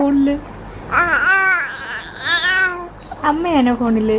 ഫോണിൽ. അമ്മയാണോ ഫോണിൽ?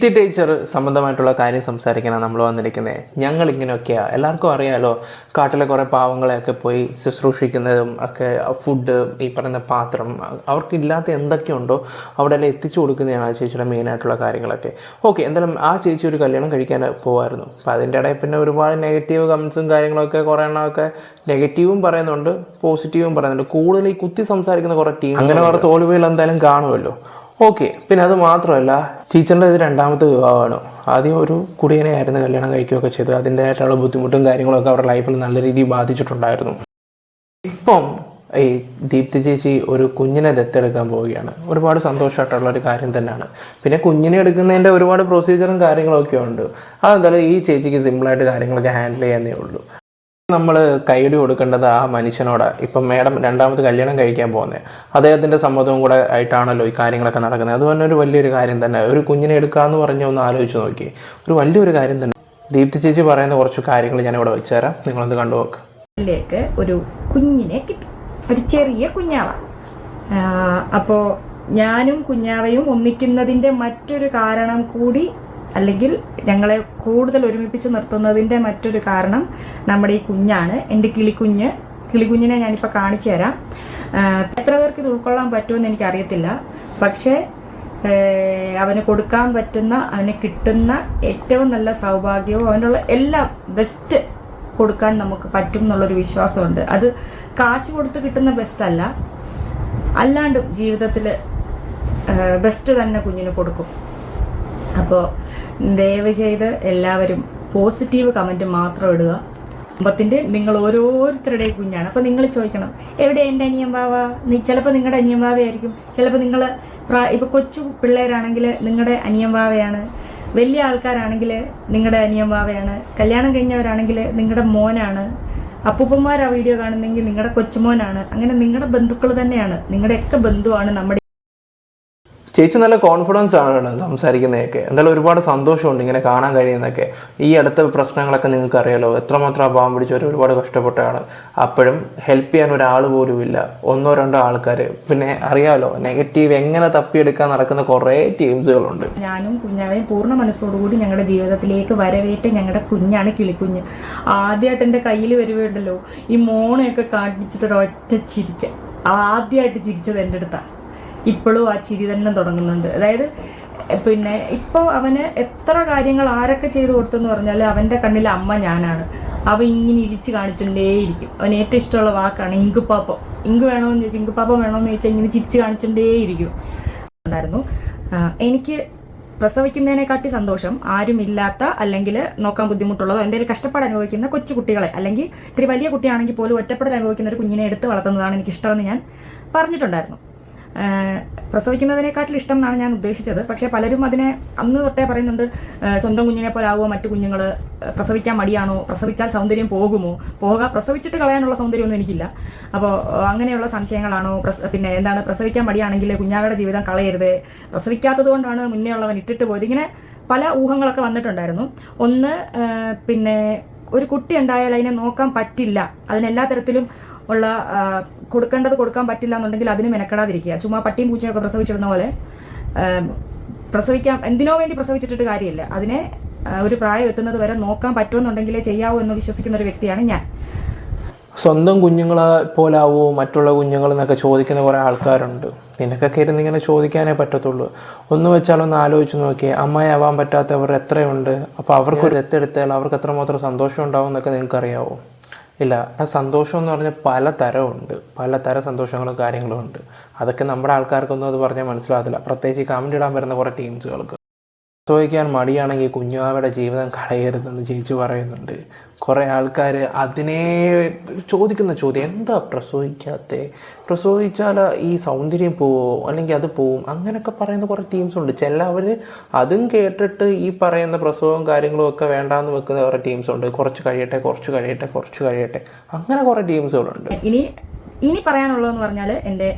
ടി ടീച്ചർ സംബന്ധമായിട്ടുള്ള കാര്യം സംസാരിക്കാനാണ് നമ്മൾ വന്നിരിക്കുന്നത് ഞങ്ങൾ ഇങ്ങനെയൊക്കെയാണ് എല്ലാവർക്കും അറിയാമല്ലോ കാട്ടിലെ കുറേ പാവങ്ങളെയൊക്കെ പോയി ശുശ്രൂഷിക്കുന്നതും ഒക്കെ ഫുഡ് ഈ പറയുന്ന പാത്രം അവർക്കില്ലാത്ത എന്തൊക്കെയുണ്ടോ അവിടെ എല്ലാം എത്തിച്ചു കൊടുക്കുന്നതാണ് ആ ചേച്ചിയുടെ മെയിനായിട്ടുള്ള കാര്യങ്ങളൊക്കെ. ഓക്കെ എന്തായാലും ആ ചേച്ചി ഒരു കല്യാണം കഴിക്കാൻ പോവായിരുന്നു. അപ്പോൾ അതിന്റെ ഇടയിൽ പിന്നെ ഒരുപാട് നെഗറ്റീവ് കമൻസും കാര്യങ്ങളൊക്കെ കുറേ എണ്ണമൊക്കെ നെഗറ്റീവും പറയുന്നുണ്ട് പോസിറ്റീവും പറയുന്നുണ്ട്. കൂടുതൽ ഈ കുത്തി സംസാരിക്കുന്ന കുറേ ടീം അങ്ങനെ കുറേ തോൽവികൾ എന്തായാലും കാണുമല്ലോ ഓക്കെ. പിന്നെ അത് മാത്രമല്ല ടീച്ചറിന്റെ ഇത് രണ്ടാമത്തെ വിവാഹമാണ് ആദ്യം ഒരു കുടിയനെയായിരുന്നു കല്യാണം കഴിക്കുകയൊക്കെ ചെയ്തത്. അതിന്റെതായിട്ടുള്ള ബുദ്ധിമുട്ടും കാര്യങ്ങളൊക്കെ അവരുടെ ലൈഫിൽ നല്ല രീതിയിൽ ബാധിച്ചിട്ടുണ്ടായിരുന്നു. ഇപ്പം ഈ ദീപ്തി ചേച്ചി ഒരു കുഞ്ഞിനെ ദത്തെടുക്കാൻ പോവുകയാണ്. ഒരുപാട് സന്തോഷമായിട്ടുള്ള ഒരു കാര്യം തന്നെയാണ്. പിന്നെ കുഞ്ഞിനെ എടുക്കുന്നതിന്റെ ഒരുപാട് പ്രൊസീജിയറും കാര്യങ്ങളൊക്കെ ഉണ്ട് അതെന്തായാലും ഈ ചേച്ചിക്ക് സിമ്പിളായിട്ട് കാര്യങ്ങളൊക്കെ ഹാൻഡിൽ ചെയ്യാനേ ഉള്ളൂ. നമ്മൾ കൈയടി കൊടുക്കേണ്ടത് ആ മനുഷ്യനോടാണ് ഇപ്പം മേഡം രണ്ടാമത് കല്യാണം കഴിക്കാൻ പോകുന്നത് അദ്ദേഹത്തിന്റെ സമ്മതവും കൂടെ ആയിട്ടാണല്ലോ ഈ കാര്യങ്ങളൊക്കെ നടക്കുന്നത്. അത് തന്നെ ഒരു വലിയൊരു കാര്യം തന്നെ. ഒരു കുഞ്ഞിനെ എടുക്കാമെന്ന് പറഞ്ഞ് ഒന്ന് ആലോചിച്ച് നോക്കി. ഒരു വലിയൊരു കാര്യം തന്നെ. ദീപ്തി ചേച്ചി പറയുന്ന കുറച്ച് കാര്യങ്ങൾ ഞാൻ ഇവിടെ വെച്ചുതരാം. നിങ്ങളൊന്ന് കണ്ടു നോക്ക്. ലേക്ക് ഒരു കുഞ്ഞിനെ കിട്ടി. ഒരു ചെറിയ കുഞ്ഞാവ. അപ്പോൾ ഞാനും കുഞ്ഞാവയും ഒന്നിക്കുന്നതിന്റെ മറ്റൊരു കാരണം കൂടി അല്ലെങ്കിൽ ഞങ്ങളെ കൂടുതൽ ഒരുമിപ്പിച്ച് നിർത്തുന്നതിന്റെ മറ്റൊരു കാരണം നമ്മുടെ ഈ കുഞ്ഞാണ്. എന്റെ കിളിക്കുഞ്ഞ്. കിളികുഞ്ഞിനെ ഞാനിപ്പോൾ കാണിച്ചു തരാം. എത്ര പേർക്ക് ഇത് ഉൾക്കൊള്ളാൻ പറ്റുമെന്ന് എനിക്കറിയത്തില്ല. പക്ഷേ അവന് കൊടുക്കാൻ പറ്റുന്ന അവന് കിട്ടുന്ന ഏറ്റവും നല്ല സൗഭാഗ്യവും അവനുള്ള എല്ലാ ബെസ്റ്റ് കൊടുക്കാൻ നമുക്ക് പറ്റും എന്നുള്ളൊരു വിശ്വാസമുണ്ട്. അത് കാശ് കൊടുത്ത് കിട്ടുന്ന ബെസ്റ്റ് അല്ല അല്ലാണ്ട് ജീവിതത്തിൽ ബെസ്റ്റ് തന്നെ കുഞ്ഞിന് കൊടുക്കും. അപ്പോൾ ദയവ് ചെയ്ത് എല്ലാവരും പോസിറ്റീവ് കമന്റ് മാത്രം ഇടുക. കുടുംബത്തിന്റെ നിങ്ങൾ ഓരോരുത്തരുടെയും കുഞ്ഞാണ്. അപ്പോൾ നിങ്ങൾ ചോദിക്കണം എവിടെ എന്റെ അനിയൻ ബാവ നീ ചിലപ്പോൾ നിങ്ങളുടെ അനിയൻ ബാവയായിരിക്കും ചിലപ്പോൾ നിങ്ങൾ ഇപ്പോൾ കൊച്ചു പിള്ളേരാണെങ്കിൽ നിങ്ങളുടെ അനിയൻ ബാവയാണ് വലിയ ആൾക്കാരാണെങ്കിൽ നിങ്ങളുടെ അനിയൻ ബാവയാണ് കല്യാണം കഴിഞ്ഞവരാണെങ്കിൽ നിങ്ങളുടെ മോനാണ്. അപ്പൂപ്പന്മാർ ആ വീഡിയോ കാണുന്നെങ്കിൽ നിങ്ങളുടെ കൊച്ചുമോനാണ്. അങ്ങനെ നിങ്ങളുടെ ബന്ധുക്കൾ തന്നെയാണ്. നിങ്ങളുടെയൊക്കെ ബന്ധുവാണ് നമ്മുടെ ചേച്ചി നല്ല കോൺഫിഡൻസ് ആണ് സംസാരിക്കുന്നതൊക്കെ. എന്തായാലും ഒരുപാട് സന്തോഷമുണ്ട് ഇങ്ങനെ കാണാൻ കഴിയുന്നതൊക്കെ. ഈ അടുത്ത പ്രശ്നങ്ങളൊക്കെ നിങ്ങൾക്ക് അറിയാലോ എത്രമാത്രം അഭാവം പിടിച്ചവർ ഒരുപാട് കഷ്ടപ്പെട്ടാണ്. അപ്പോഴും ഹെൽപ്പ് ചെയ്യാൻ ഒരാൾ പോലും ഇല്ല. ഒന്നോ രണ്ടോ ആൾക്കാർ പിന്നെ അറിയാലോ നെഗറ്റീവ് എങ്ങനെ തപ്പിയെടുക്കാൻ നടക്കുന്ന കുറേ ടീംസുകളുണ്ട് ഞാനും കുഞ്ഞാളെയും പൂർണ മനസ്സോടുകൂടി ഞങ്ങളുടെ ജീവിതത്തിലേക്ക് വരവേറ്റ് ഞങ്ങളുടെ കുഞ്ഞാണ് കിളിക്കുഞ്ഞ്. ആദ്യമായിട്ട് എന്റെ കയ്യിൽ വരുവുണ്ടല്ലോ ഈ മോണയൊക്കെ കാണിച്ചിട്ട് ഒരൊറ്റ ചിരിക്കുക ആദ്യമായിട്ട് ചിരിച്ചത് എന്റെ അടുത്താണ് ഇപ്പോഴും ആ ചിരി തന്നെ തുടങ്ങുന്നുണ്ട്. അതായത് പിന്നെ ഇപ്പോൾ അവന് എത്ര കാര്യങ്ങൾ ആരൊക്കെ ചെയ്തു കൊടുത്തെന്ന് പറഞ്ഞാൽ അവന്റെ കണ്ണിൽ അമ്മ ഞാനാണ്. അവ ഇങ്ങനെ ഇരിച്ച് കാണിച്ചുകൊണ്ടേയിരിക്കും അവന് ഏറ്റവും ഇഷ്ടമുള്ള വാക്കാണ് ഇങ്കുപ്പാപ്പം. ഇങ്ക് വേണമെന്ന് ചോദിച്ചാൽ ഇങ്കുപ്പാപ്പം വേണമെന്ന് ചോദിച്ചാൽ ഇങ്ങനെ ചിരിച്ച് കാണിച്ചുകൊണ്ടേയിരിക്കും ഉണ്ടായിരുന്നു. എനിക്ക് പ്രസവിക്കുന്നതിനെക്കാട്ടി സന്തോഷം ആരുമില്ലാത്ത അല്ലെങ്കിൽ നോക്കാൻ ബുദ്ധിമുട്ടുള്ളതോ എന്തെങ്കിലും കഷ്ടപ്പാട് അനുഭവിക്കുന്ന കൊച്ചു കുട്ടികളെ അല്ലെങ്കിൽ ഇത്തിരി വലിയ കുട്ടിയാണെങ്കിൽ പോലും ഒറ്റപ്പെടൽ അനുഭവിക്കുന്ന ഒരു കുഞ്ഞിനെ എടുത്ത് വളർത്തുന്നതാണ് എനിക്കിഷ്ടമെന്ന് ഞാൻ പറഞ്ഞിട്ടുണ്ടായിരുന്നു. പ്രസവിക്കുന്നതിനെക്കാട്ടിൽ ഇഷ്ടം എന്നാണ് ഞാൻ ഉദ്ദേശിച്ചത്. പക്ഷേ പലരും അതിനെ അന്ന് തൊട്ടേ പറയുന്നുണ്ട് സ്വന്തം കുഞ്ഞിനെ പോലെ ആവുമോ? മറ്റു കുഞ്ഞുങ്ങൾ പ്രസവിക്കാൻ മടിയാണോ? പ്രസവിച്ചാൽ സൗന്ദര്യം പോകുമോ? പോകാം പ്രസവിച്ചിട്ട് കളയാനുള്ള സൗന്ദര്യമൊന്നും എനിക്കില്ല. അപ്പോൾ അങ്ങനെയുള്ള സംശയങ്ങളാണോ? പിന്നെ എന്താണ്? പ്രസവിക്കാൻ മടിയാണെങ്കിൽ കുഞ്ഞാവയുടെ ജീവിതം കളയരുത്. പ്രസവിക്കാത്തത് കൊണ്ടാണ് മുന്നേ ഉള്ളവൻ ഇട്ടിട്ട് പോയത്. ഇങ്ങനെ പല ഊഹങ്ങളൊക്കെ വന്നിട്ടുണ്ടായിരുന്നു. ഒന്ന് പിന്നെ ഒരു കുട്ടി ഉണ്ടായാൽ അതിനെ നോക്കാൻ പറ്റില്ല. അതിനെല്ലാ തരത്തിലും ഉള്ള കൊടുക്കേണ്ടത് കൊടുക്കാൻ പറ്റില്ല എന്നുണ്ടെങ്കിൽ അതിന് മെനക്കെടാതിരിക്കുക. ചുമ്മാ പട്ടിയും പൂച്ചയൊക്കെ പ്രസവിച്ചിടുന്ന പോലെ പ്രസവിക്കാം പ്രസവിക്കാൻ എന്തിനോ വേണ്ടി പ്രസവിച്ചിട്ടിട്ട് കാര്യമില്ല. അതിനെ ഒരു പ്രായം എത്തുന്നത് വരെ നോക്കാൻ പറ്റുമെന്നുണ്ടെങ്കിലേ ചെയ്യാവൂ എന്ന് വിശ്വസിക്കുന്ന ഒരു വ്യക്തിയാണ് ഞാൻ. സ്വന്തം കുഞ്ഞുങ്ങളെ പോലാവോ മറ്റുള്ള കുഞ്ഞുങ്ങൾ എന്നൊക്കെ ചോദിക്കുന്ന കുറേ ആൾക്കാരുണ്ട്. നിനക്കൊക്കെ ഇരുന്ന് ഇങ്ങനെ ചോദിക്കാനേ പറ്റത്തുള്ളൂ. ഒന്ന് വെച്ചാലൊന്ന് ആലോചിച്ച് നോക്കിയേ അമ്മയാവാൻ പറ്റാത്തവർ എത്രയുണ്ട്? അപ്പോൾ അവർക്ക് ഒരു ദത്തെടുത്താൽ അവർക്ക് എത്രമാത്രം സന്തോഷം ഉണ്ടാവും എന്നൊക്കെ നിങ്ങൾക്ക് അറിയാവോ ഇല്ല ആ സന്തോഷം എന്ന് പറഞ്ഞാൽ പല തരമുണ്ട്. പല തര സന്തോഷങ്ങളും കാര്യങ്ങളും ഉണ്ട്. അതൊക്കെ നമ്മുടെ ആൾക്കാർക്കൊന്നും അത് പറഞ്ഞാൽ മനസ്സിലാകത്തില്ല. പ്രത്യേകിച്ച് കമന്റ് ഇടാൻ വരുന്ന കുറേ ടീംസുകൾക്ക് പ്രസവിക്കാൻ മടിയാണെങ്കിൽ കുഞ്ഞുമാവയുടെ ജീവിതം കളയരുതെന്ന് ചേച്ചി പറയുന്നുണ്ട്. കുറേ ആൾക്കാർ അതിനെ ചോദിക്കുന്ന ചോദ്യം എന്താ പ്രസവിക്കാത്ത? പ്രസവിച്ചാൽ ഈ സൗന്ദര്യം പോവോ? അല്ലെങ്കിൽ അത് പോവും? അങ്ങനെയൊക്കെ പറയുന്ന കുറേ ടീംസ് ഉണ്ട്. ചിലവർ അതും കേട്ടിട്ട് ഈ പറയുന്ന പ്രസവവും കാര്യങ്ങളും ഒക്കെ വേണ്ടാന്ന് വെക്കുന്ന കുറേ ടീംസ് ഉണ്ട്. കുറച്ച് കഴിയട്ടെ കുറച്ച് കഴിയട്ടെ കുറച്ച് കഴിയട്ടെ. അങ്ങനെ കുറേ ടീംസുകളുണ്ട് ഇനി ഇനി പറയാനുള്ളതെന്ന് പറഞ്ഞാൽ എന്റെ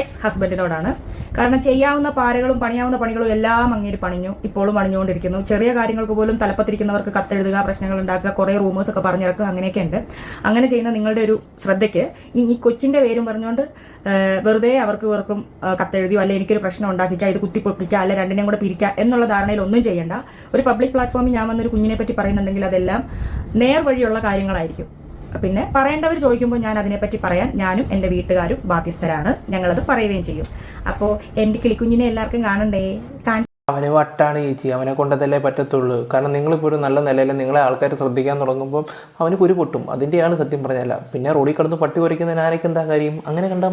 എക്സ് ഹസ്ബൻഡിനോടാണ് കാരണം ചെയ്യാവുന്ന പാരകളും പണിയാവുന്ന പണികളും എല്ലാം അങ്ങേര് പണിഞ്ഞു. ഇപ്പോഴും പണിഞ്ഞുകൊണ്ടിരിക്കുന്നു. ചെറിയ കാര്യങ്ങൾക്ക് പോലും തലപ്പത്തിരിക്കുന്നവർക്ക് കത്തെഴുതുക പ്രശ്നങ്ങൾ ഉണ്ടാക്കുക കുറേ റൂമേഴ്സ് ഒക്കെ പറഞ്ഞിറക്കുക അങ്ങനെയൊക്കെ ഉണ്ട്. അങ്ങനെ ചെയ്യുന്ന നിങ്ങളുടെ ഒരു ശ്രദ്ധയ്ക്ക് ഈ കൊച്ചിന്റെ പേരും പറഞ്ഞുകൊണ്ട് വെറുതെ അവർക്ക് ഇവർക്കും കത്തെഴുതിയോ അല്ലെ എനിക്കൊരു പ്രശ്നം ഉണ്ടാക്കിക്കുക ഇത് കുത്തിപ്പൊക്കിക്കുക അല്ലെ രണ്ടിനെയും കൂടെ പിരിക്കുക എന്നുള്ള ധാരണയിൽ ഒന്നും ചെയ്യേണ്ട. ഒരു പബ്ലിക് പ്ലാറ്റ്ഫോമിൽ ഞാൻ വന്നൊരു കുഞ്ഞിനെ പറ്റി പറയുന്നുണ്ടെങ്കിൽ അതെല്ലാം നേർവഴിയുള്ള കാര്യങ്ങളായിരിക്കും. പിന്നെ പറയേണ്ടവർ ചോദിക്കുമ്പോൾ ഞാൻ അതിനെപ്പറ്റി പറയാൻ ഞാനും എന്റെ വീട്ടുകാരും ബാധ്യസ്ഥരാണ്. ഞങ്ങളത് പറയുകയും ചെയ്യും. അപ്പോൾ എന്റെ കിളിക്കുഞ്ഞിനെ എല്ലാവർക്കും കാണണ്ടേ? അവനെ വട്ടാണ് ചേച്ചി. അവനെ കൊണ്ടതല്ലേ പറ്റത്തുള്ളൂ. കാരണം നിങ്ങളിപ്പോൾ ഒരു നല്ല നിലയിൽ നിങ്ങളെ ആൾക്കാർ ശ്രദ്ധിക്കാൻ തുടങ്ങുമ്പോൾ അവന് കുരു പൊട്ടും. അതിന്റെയാണ് സത്യം പറഞ്ഞല്ല പിന്നെ റോഡിൽ കിടന്ന് പട്ടി കുറയ്ക്കുന്നതിന് ആരൊക്കെ എന്താ കാര്യം? അങ്ങനെ കണ്ടാൽ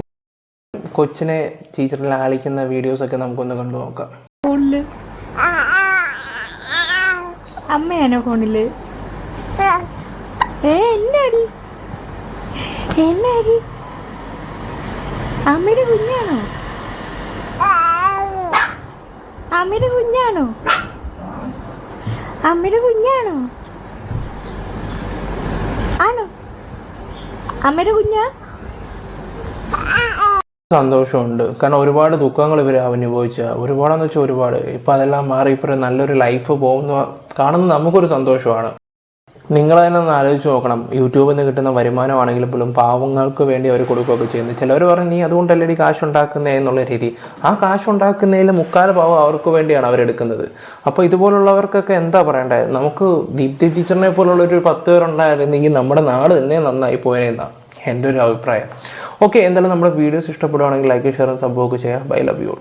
കൊച്ചിനെ ടീച്ചറിൽ ആളിക്കുന്ന വീഡിയോസൊക്കെ നമുക്കൊന്ന് കണ്ടു നോക്കാം. ഫോണിൽ. അമ്മയാണോ ഫോണിൽ? ഏ എന്നാടി? എന്നാടി? കുഞ്ഞാണോ? അമ്മയുടെ കുഞ്ഞാണോ? അമ്മയുടെ കുഞ്ഞാണോ? ആണോ? അമ്മയുടെ കുഞ്ഞാ? സന്തോഷമുണ്ട്. കാരണം ഒരുപാട് ദുഃഖങ്ങൾ ഇവർ അനുഭവിച്ച. ഒരുപാടെന്ന് വെച്ചാൽ ഒരുപാട്. ഇപ്പം അതെല്ലാം മാറി. ഇപ്പോൾ നല്ലൊരു ലൈഫ് പോകുന്ന കാണുന്ന നമുക്കൊരു സന്തോഷമാണ്. നിങ്ങൾ തന്നെ ഒന്ന് ആലോചിച്ച് നോക്കണം. യൂട്യൂബിൽ നിന്ന് കിട്ടുന്ന വരുമാനമാണെങ്കിൽ പോലും പാവങ്ങൾക്ക് വേണ്ടി അവർ കൊടുക്കുകയൊക്കെ ചെയ്യുന്നത് ചിലവർ പറയും നീ അതുകൊണ്ടല്ലേ ഈ കാശ് ഉണ്ടാക്കുന്നേ എന്നുള്ള രീതി. ആ കാശ് ഉണ്ടാക്കുന്നതിൽ മുക്കാൽ പാവം അവർക്ക് വേണ്ടിയാണ് അവരെടുക്കുന്നത് അപ്പോൾ ഇതുപോലുള്ളവർക്കൊക്കെ എന്താ പറയേണ്ടത് നമുക്ക് ദീപ്തി ടീച്ചറിനെ പോലുള്ള ഒരു പത്ത് പേരുണ്ടായിരുന്നെങ്കിൽ നമ്മുടെ നാട് തന്നെ നന്നായി പോയേന്നാണ് എന്റെ ഒരു അഭിപ്രായം. ഓക്കെ എന്തായാലും നമ്മുടെ വീഡിയോസ് ഇഷ്ടപ്പെടുവാണെങ്കിൽ ലൈക്ക് ഷെയർ സംഭവമൊക്കെ ചെയ്യാം ബൈ ലവ് യു